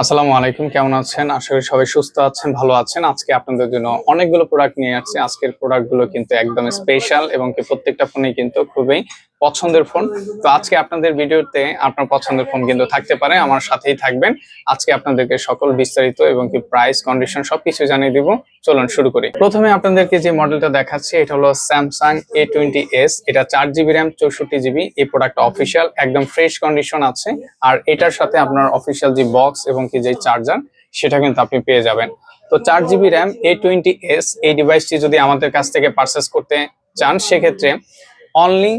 আসসালামু আলাইকুম, কেমন আছেন? আশা করি সবাই সুস্থ আছেন, ভালো আছেন। আজকে আপনাদের জন্য অনেকগুলো প্রোডাক্ট নিয়ে আসছি। আজকের প্রোডাক্টগুলো কিন্তু একদম স্পেশাল এবং প্রত্যেকটা ফোনে কিন্তু খুবই পছন্দের ফোন। তো আজকে আপনাদের ভিডিওতে আপনার পছন্দের ফোন কিন্তু থাকতে পারে, আমার সাথেই থাকবেন। আজকে আপনাদেরকে সকল বিস্তারিত এবং কি প্রাইস কন্ডিশন সবকিছু জানিয়ে দিব। চলুন শুরু করি। প্রথমে আপনাদেরকে যে মডেলটা দেখাচ্ছি, এটা হলো স্যামসাং এ টোয়েন্টি এস এটা চার জিবি র্যাম চৌষট্টি জিবি এই প্রোডাক্ট অফিসিয়াল একদম ফ্রেশ কন্ডিশন আছে। আর এটার সাথে আপনার অফিসিয়াল যে বক্স এবং কি যে চার্জার সেটা কিন্তু আপনি পেয়ে যাবেন। তো চার GB RAM A twenty S এই ডিভাইসটি যদি আমাদের কাছ থেকে পারচেস করতে চান, সেক্ষেত্রে অনলি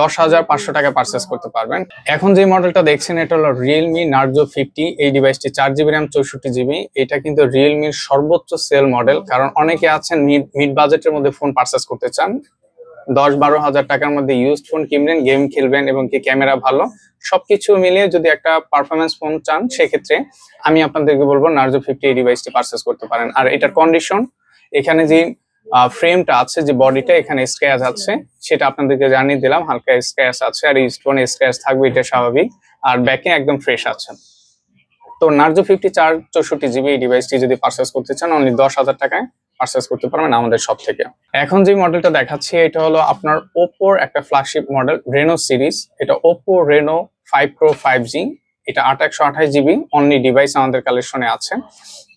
দশ হাজার পাঁচশো টাকা পারচেস করতে পারবেন। এখন যে মডেলটা দেখছেন, এটা হলো রিয়েলমি নার্জো ফিফটি এই ডিভাইসটি চার জিবি র্যাম চৌষট্টি জিবি এটা কিন্তু রিয়েলমির সর্বোচ্চ সেল মডেল কারণ অনেকে আছেন মিড বাজেটের মধ্যে ফোন পারচেস করতে চান। দশ বারো হাজার টাকার মধ্যে ইউজড ফোন কিনবেন গেম খেলবেন এবং কি ক্যামেরা ভালো। সবকিছু মিলিয়ে যদি একটা পারফরমেন্স ফোন চান, সেক্ষেত্রে আমি আপনাদেরকে বলব নার্জো ফিফটি এই ডিভাইসটি পারচেস করতে পারেন। আর এটার কন্ডিশন এখানে যে ফ্রেমটা আছে যে বডিটা এখানে স্ক্র্যাচ আছে, সেটা আপনাদেরকে জানিয়ে দিলাম, হালকা স্ক্র্যাচ আছে আর ইস্ট ফোনে স্ক্র্যাচ থাকবে, এটা স্বাভাবিক। আর ব্যাকে একদম ফ্রেশ আছে। তো নার্জো ফিফটি চার চৌষট্টি জিবি এই ডিভাইসটি যদি পারচেস করতে চান অনলি দশ হাজার টাকায় পারচেস করতে পারবেন আমাদের সব থেকে। এখন যে মডেলটা দেখাচ্ছি, এটা হলো আপনার ওপোর একটা ফ্ল্যাগশিপ মডেল রেনো সিরিজ এটা Oppo Reno five pro five G এটা আট একশো আঠাশ জিবি অনলি ডিভাইস আমাদের কালেকশনে আছে।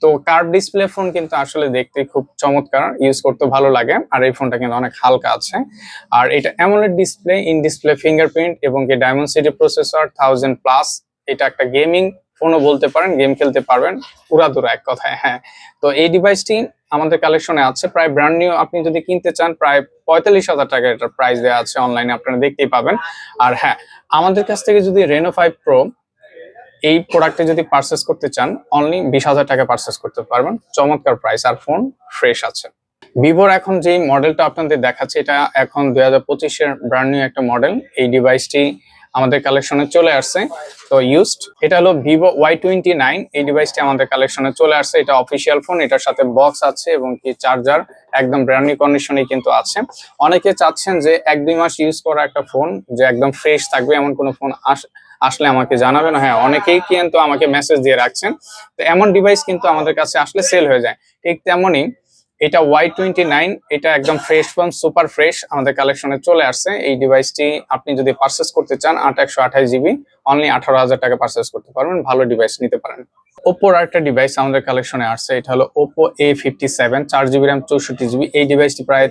তো কার্ভ ডিসপ্লে ফোন কিন্তু আসলে দেখতে খুব চমৎকার ইউজ করতে ভালো লাগে, আর এই ফোনটা কিন্তু অনেক হালকা আছে। আর এটা AMOLED display in display fingerprint এবং কি Dimensity processor thousand plus এটা একটা গেমিং ফোনও বলতে পারেন গেম খেলতে পারবেন, উড়াদুরা এক কথায় হ্যাঁ। তো এই ডিভাইসটি আমাদের কালেকশনে আছে, প্রায় ব্র্যান্ড নিউ আপনি যদি কিনতে চান, প্রায় পঁয়তাল্লিশ হাজার টাকা এটার প্রাইস দেওয়া আছে অনলাইনে আপনারা দেখতেই পাবেন। আর হ্যাঁ আমাদের কাছ থেকে যদি রেনো ফাইভ প্রো এই প্রোডাক্টে যদি পারচেস করতে চান অনলি বিশ হাজার টাকা পারচেস করতে পারবেন। চমৎকার প্রাইস আর ফোন ফ্রেশ আছে। ভিভোর এখন যে মডেলটা আপনাদের দেখাচ্ছে, এটা এখন দুই হাজার পঁচিশের ব্র্যান্ড নিউ একটা মডেল এই ডিভাইসটি আমাদের কালেকশনে চলে আসছে, তো ইউজড এটা হলো ভিভো ওয়াই টোয়েন্টি নাইন এই ডিভাইসটি আমাদের কালেকশনে চলে আসছে। এটা অফিসিয়াল ফোন এটার সাথে বক্স আছে এবং কি চার্জার একদম ব্র্যান্ড নিউ কন্ডিশনে কিন্তু আছে। অনেকে চাচ্ছেন যে এক দুই মাস ইউজ করা একটা ফোন যে একদম ফ্রেশ থাকবে, এমন কোনো ফোন আস আসলে আমাকে জানাবেন হ্যাঁ অনেকেই কিন্তু আমাকে মেসেজ দিয়ে রাখছেন। তো এমন ডিভাইস কিন্তু আমাদের কাছে আসলে সেল হয়ে যায়। ঠিক তেমনই এটা ওয়াই টোয়েন্টি নাইন এটা একদম ফ্রেশ ফোন সুপার ফ্রেশ আমাদের কালেকশনে চলে আসছে। এই ডিভাইসটি আপনি যদি পারচেস করতে চান, আট একশো আঠাশ জিবি অনলি আঠারো হাজার টাকা পারচেস করতে পারবেন। ভালো ডিভাইস নিতে পারেন। ওপোর একটা ডিভাইস আমাদের কালেকশনে আসছে। এটা হলো ওপো এ ফিফটি সেভেন চার জিবি র্যাম চৌষট্টি জিবি এই ডিভাইসটি প্রায়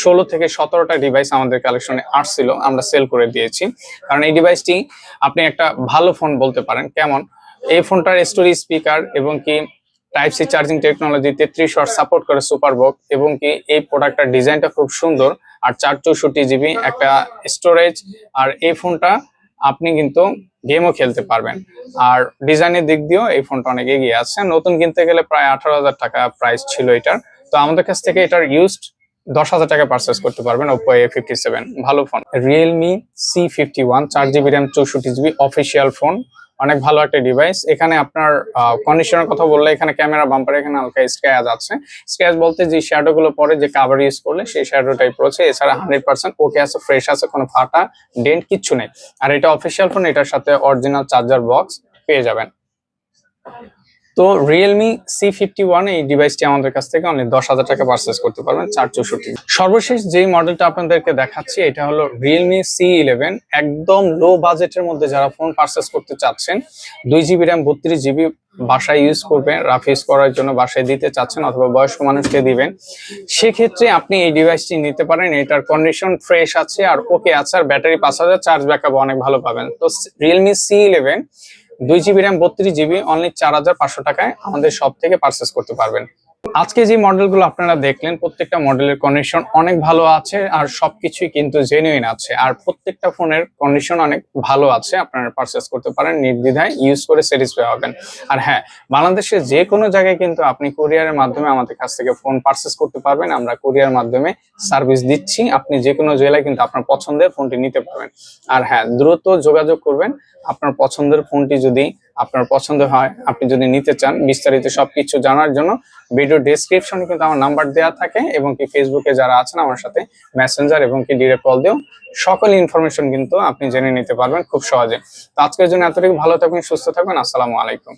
ষোলো থেকে সতেরোটা ডিভাইস আমাদের কালেকশনে আসছিল, আমরা সেল করে দিয়েছি। কারণ এই ডিভাইসটি আপনি একটা ভালো ফোন বলতে পারেন। কেমন? এই ফোনটার স্টোরি স্পিকার এবং কি টাইপ সি চার্জিং টেকনোলজি তেত্রিশ ওয়াট সাপোর্ট করে সুপার বক এবং কি এই প্রোডাক্টটার ডিজাইনটা খুব সুন্দর। আর চার চৌষট্টি জিবি একটা স্টোরেজ আর এই ফোনটা আপনি কিন্তু গেমও খেলতে পারবেন। আর ডিজাইনের দিক দিয়েও এই ফোনটা অনেক এগিয়ে আছে। নতুন কিনতে গেলে প্রায় আঠারো হাজার টাকা প্রাইস ছিল এটার। তো আমাদের কাছ থেকে এটার ইউজড দশ হাজার টাকা পারচেস করতে পারবেন ওপো এ ফিফটি সেভেন ভালো phone Realme C fifty one চার জিবি র্যাম চৌষট্টি জিবি অফিসিয়াল ফোন অনেক ভালো একটা ডিভাইস এখানে আপনার কন্ডিশনের কথা বললে এখানে ক্যামেরা বাম্পার এখানে হালকা স্ক্র্যাচ আছে। স্ক্র্যাচ বলতে যে শ্যাডো গুলো পরে যে কাভার ইউজ করলে সেই শ্যাডো টাইপ রয়েছে। এছাড়া হান্ড্রেড পার্সেন্ট ওকে আছে ফ্রেশ আছে, কোনো ফাটা ডেন্ট কিচ্ছু নেই। আর এটা অফিসিয়াল ফোন এটার সাথে অরিজিনাল চার্জার বক্স পেয়ে যাবেন। তো রিয়েলমি সি ফিফটি ওয়ান এই ডিভাইসটি আমাদের কাছ থেকে অনেক দশ হাজার টাকা পারচেস করতে পারবেন, চার চৌষট্টি। সর্বশেষ যেই মডেলটা আপনাদেরকে দেখাচ্ছি, এটা হলো রিয়েলমি সি ইলেভেন একদম লো বাজেটের মধ্যে যারা ফোন পারচেস করতে চাচ্ছেন, দুই জিবি র্যাম বত্রিশ জিবি বাসায় ইউজ করবেন রাফ ইউজ করার জন্য বাসায় দিতে চাচ্ছেন অথবা বয়স্ক মানুষকে দিবেন। সেক্ষেত্রে আপনি এই ডিভাইসটি নিতে পারেন, এটার কন্ডিশন ফ্রেশ আছে আর ওকে আছে, আর ব্যাটারি পাঁচ হাজার চার্জ ব্যাকআপ অনেক ভালো পাবেন। তো রিয়েলমি সি ইলেভেন দুই জিবি র্যাম বত্রিশ জিবি অনলি চার হাজার পাঁচশো টাকায় আমাদের সব থেকে পারচেস করতে পারবেন। আজকে যে মডেলগুলো আপনারা দেখলেন, প্রত্যেকটা মডেলের কন্ডিশন অনেক ভালো আছে আর সবকিছুই কিন্তু জেনুইন আছে। আর প্রত্যেকটা ফোনের কন্ডিশন অনেক ভালো আছে, আপনারা পারচেস করতে পারেন, নির্দ্বিধায় ইউজ করে স্যাটিসফাই হবেন আর হ্যাঁ বাংলাদেশের যে কোনো জায়গায় কিন্তু আপনি কুরিয়ারের মাধ্যমে আমাদের কাছ থেকে ফোন পারচেস করতে পারবেন। আমরা কুরিয়ার মাধ্যমে সার্ভিস দিচ্ছি। আপনি যে কোনো জেলায় কিন্তু আপনার পছন্দের ফোনটি নিতে পারবেন। আর হ্যাঁ দ্রুত যোগাযোগ করবেন। আপনার পছন্দের ফোনটি যদি আপনার পছন্দ হয়, আপনি যদি নিতে চান, বিস্তারিত সবকিছু জানার জন্য ভিডিও ডেসক্রিপশনে কিন্তু আমার নাম্বার দেওয়া থাকে এবং কি ফেসবুকে যারা আছেন আমার সাথে মেসেঞ্জার এবং কি ডিরেক্ট কল দিয়েও সকল ইনফরমেশন কিন্তু আপনি জেনে নিতে পারবেন খুব সহজে। তো আজকের জন্য এতটুকু ভালো থাকবেন সুস্থ থাকবেন আসসালামু আলাইকুম।